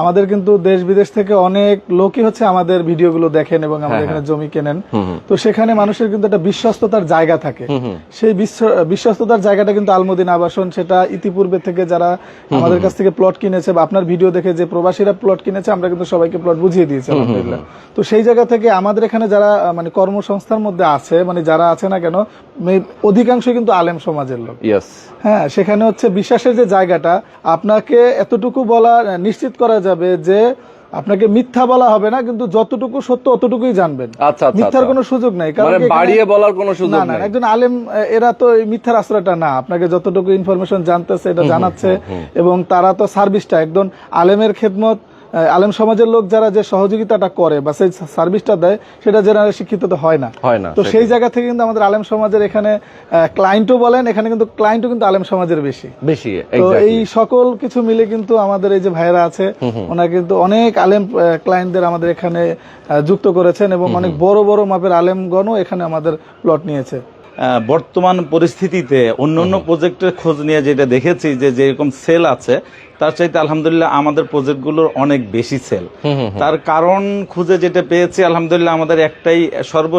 আমাদের কিন্তু দেশ বিদেশ থেকে অনেক লোকই হচ্ছে আমাদের ভিডিওগুলো দেখেন এবং আমাদের হ্যাঁ, এখানে জমি কেনেন। তো সেখানে মানুষের কিন্তু একটা বিশ্বস্ততার জায়গা থাকে। সেই বিশ্বস্ততার জায়গাটা কিন্তু আলমদিন আবাসন সেটা ইতিপূর্বে থেকে যারা আমাদের কাছ থেকে প্লট কিনেছে বা আপনার ভিডিও দেখে যে প্রবাসীরা প্লট কিনেছে আমরা কিন্তু সবাইকে প্লট বুঝিয়ে দিয়েছি আলহামদুলিল্লাহ। তো সেই জায়গা থেকে আমাদের এখানে যারা মানে কর্মসংস্থার মধ্যে আছে মানে যারা আছে না কেন অধিকাংশই কিন্তু আলেম সমাজের লোক। হ্যাঁ সেখানে হচ্ছে বিশ্বাসের যে জায়গাটা আপনাকে এতটুকু বলা নিশ্চিত করা যাবে যে আপনাকে মিথ্যা বলা হবে না কিন্তু যতটুকু সত্য অতটুকুই জানবেন আচ্ছা, আচ্ছা, মিথ্যার আচ্ছা। কোনো সুযোগ নাই কারণ মানে বাড়িয়ে বলার কোনো সুযোগ না। একজন আলেম এরা তো এই মিথ্যার আশ্রয়টা না আপনাকে যতটুকু ইনফরমেশন জানতেছে এটা জানাচ্ছে এবং তারা তো সার্ভিসটা একদম আলেমের খেদমত আলেম সমাজের লোক যারা যে সহযোগিতাটা করে বা সেই সার্ভিসটা দেয় সেটা জেনারেল শিক্ষিত তো হয় না। হয় না, তো সেই জায়গা থেকে কিন্তু আমাদের আলেম সমাজের এখানে ক্লায়েন্টও বলেন এখানে কিন্তু ক্লায়েন্টও কিন্তু আলেম সমাজের বেশি। বেশি তো এই সকল কিছু মিলে কিন্তু আমাদের এই যে ভাইরা আছে ওনারা কিন্তু অনেক আলেম ক্লায়েন্টদের আমাদের এখানে যুক্ত করেছেন এবং অনেক বড় বড় মাপের আলেমগণও এখানে আমাদের প্লট নিয়েছে। আহ, বর্তমান পরিস্থিতিতে অন্য অন্য প্রজেক্টের খোঁজ নিয়ে যেটা দেখেছি যে যেরকম সেল আছে তার চাইতে আলহামদুলিল্লাহ আমাদের প্রজেক্টগুলোর অনেক বেশি সেল তার কারণ খুঁজে যেটা পেয়েছি আলহামদুলিল্লাহ আমাদের একটাই সর্ব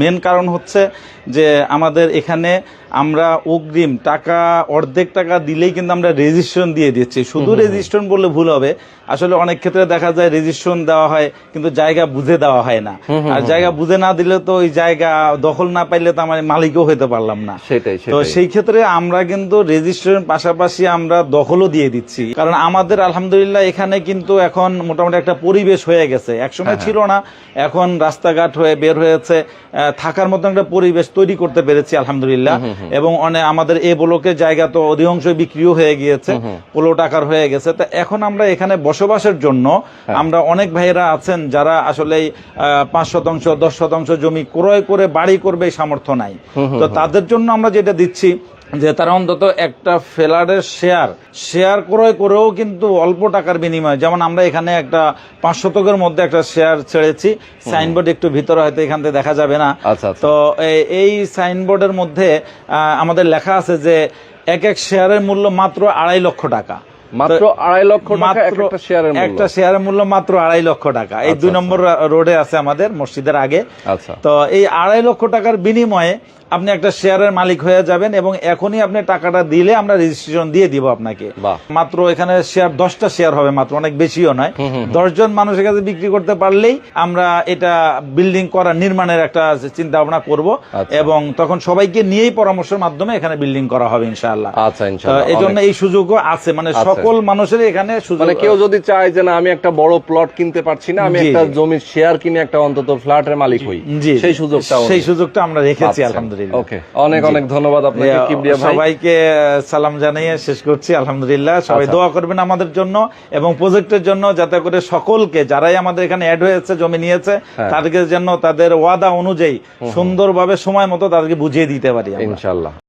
মেন কারণ হচ্ছে যে আমাদের এখানে আমরা অগ্রিম টাকা অর্ধেক টাকা দিলেই কিন্তু আমরা রেজিস্ট্রেশন দিয়ে দিচ্ছি। শুধু রেজিস্ট্রেশন বললে ভুল হবে। আসলে অনেক ক্ষেত্রে দেখা যায় রেজিস্ট্রেশন দেওয়া হয় কিন্তু জায়গা বুঝে দেওয়া হয় না। আর জায়গা বুঝে না দিলে তো ওই জায়গা দখল না পাইলে তো আমার মালিকও হতে পারলাম না। সেটাই, তো সেই ক্ষেত্রে আমরা কিন্তু রেজিস্ট্রেশন পাশাপাশি আমরা দখলও দিয়ে দিচ্ছি। কারণ আমাদের আলহামদুলিল্লাহ এখানে কিন্তু এখন মোটামুটি একটা পরিবেশ হয়ে গেছে। একসময় ছিল না এখন রাস্তাঘাট হয়ে বের হয়েছে থাকার মতো একটা পরিবেশ তৈরি করতে পেরেছি আলহামদুলিল্লাহ। এবং অনেক আমাদের এ ব্লকের জায়গা তো অধিকাংশ বিক্রিও হয়ে গিয়েছে পোলো টাকার হয়ে গেছে। তো এখন আমরা এখানে বসবাসের জন্য আমরা অনেক ভাইয়েরা আছেন যারা আসলে পাঁচ শতাংশ দশ শতাংশ জমি ক্রয় করে বাড়ি করবে সামর্থ্য নাই। তো তাদের জন্য আমরা যেটা দিচ্ছি যে তারা অন্তত একটা ফেলারের শেয়ার শেয়ার ক্রয় করেও কিন্তু অল্প টাকার বিনিময়ে যেমন আমরা এখানে একটা পাঁচ শতকের মধ্যে একটা শেয়ার ছেড়েছি সাইনবোর্ড একটু ভিতরে হয়তো এখান থেকে দেখা যাবে না আচ্ছা, আচ্ছা। তো এই সাইনবোর্ডের মধ্যে আমাদের লেখা আছে যে এক এক শেয়ারের মূল্য মাত্র আড়াই লক্ষ টাকা মাত্র আড়াই লক্ষ টাকা একটা শেয়ারের মূল্য। একটা শেয়ারের মূল্য মাত্র আড়াই লক্ষ টাকা এই দুই নম্বর রোডে আছে আমাদের মসজিদের আগে আচ্ছা। তো এই আড়াই লক্ষ টাকার বিনিময়ে আপনি একটা শেয়ারের মালিক হয়ে যাবেন এবং এখনই আপনি টাকাটা দিলে আমরা রেজিস্ট্রেশন দিয়ে দিব আপনাকে। মাত্র এখানে শেয়ার দশটা শেয়ার হবে মাত্র অনেক বেশিও নয়। দশজন মানুষের কাছে বিক্রি করতে পারলেই আমরা এটা বিল্ডিং করা নির্মাণের একটা চিন্তা ভাবনা করব আচ্ছা। এবং তখন সবাইকে নিয়েই পরামর্শের মাধ্যমে এখানে বিল্ডিং করা হবে ইনশাআল্লাহ। আচ্ছা, এই জন্য এই সুযোগও আছে। মানে সকল মানুষের এখানে সুযোগ মানে কেউ যদি চায় যে না আমি একটা বড় প্লট কিনতে পারছি না আমি একটা জমির শেয়ার কিনে একটা অন্তত ফ্ল্যাটের মালিক হই সেই সুযোগটা সেই সুযোগটা আমরা রেখেছি আলহামদুলিল্লাহ। ওকে অনেক অনেক ধন্যবাদ আপনাকে কিবরিয়া ভাই সবাইকে সালাম জানিয়ে শেষ করছি আলহামদুলিল্লাহ সবাই আচ্ছা। দোয়া করবেন আমাদের জন্য এবং প্রজেক্টের জন্য যাতে করে সকলকে যারাই আমাদের এখানে অ্যাড হয়েছে জমি নিয়েছে হ্যাঁ। তাদেরকে যেন তাদের ওয়াদা অনুযায়ী সুন্দরভাবে সময় মতো তাদেরকে বুঝিয়ে দিতে পারি। ইনশাল্লাহ